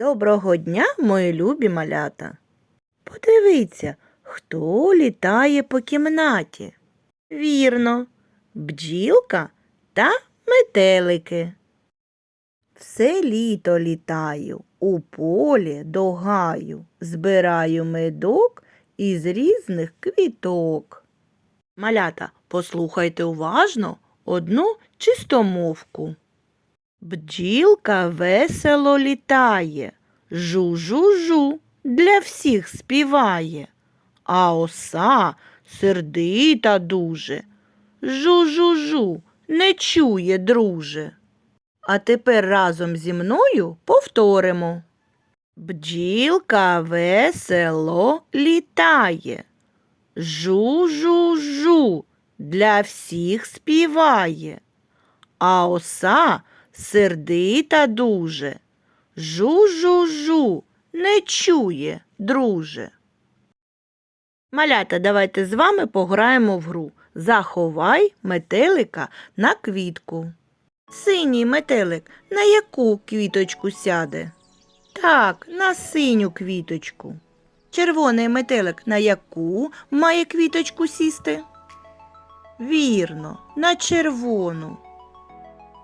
Доброго дня, мої любі малята. Подивіться, хто літає по кімнаті. Вірно, бджілка та метелики. Все літо літаю, у полі до гаю, збираю медок із різних квіток. Малята, послухайте уважно одну чистомовку. Бджілка весело літає, жу-жу-жу для всіх співає, а оса сердита дуже. Жу-жу-жу не чує, друже. А тепер разом зі мною повторимо. Бджілка весело літає. Жу-жу-жу для всіх співає. А оса сердита дуже. Жу-жу-жу не чує, друже. Малята, давайте з вами пограємо в гру. Заховай метелика на квітку. Синій метелик на яку квіточку сяде? Так, на синю квіточку. Червоний метелик на яку має квіточку сісти? Вірно, на червону.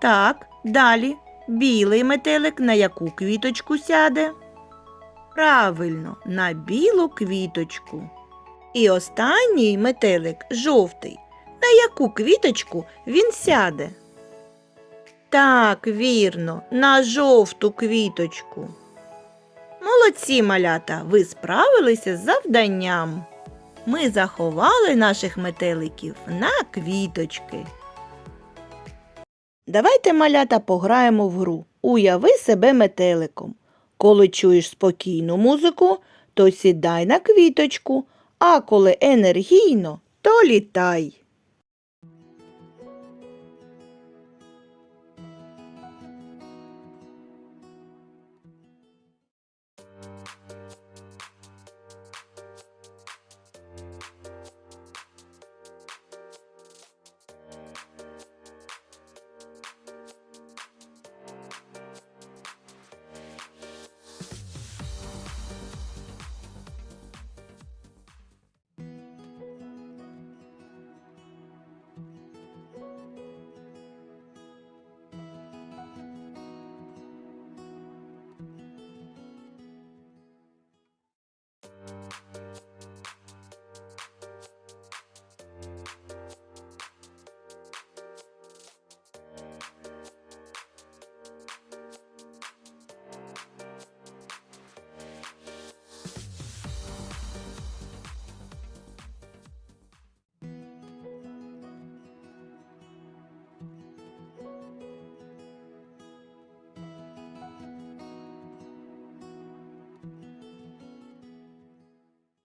Так, далі. Білий метелик на яку квіточку сяде? Правильно, на білу квіточку. І останній метелик жовтий. На яку квіточку він сяде? Так, вірно, на жовту квіточку. Молодці, малята, ви справилися з завданням. Ми заховали наших метеликів на квіточки. Давайте, малята, пограємо в гру. Уяви себе метеликом. Коли чуєш спокійну музику, то сідай на квіточку, а коли енергійно, то літай.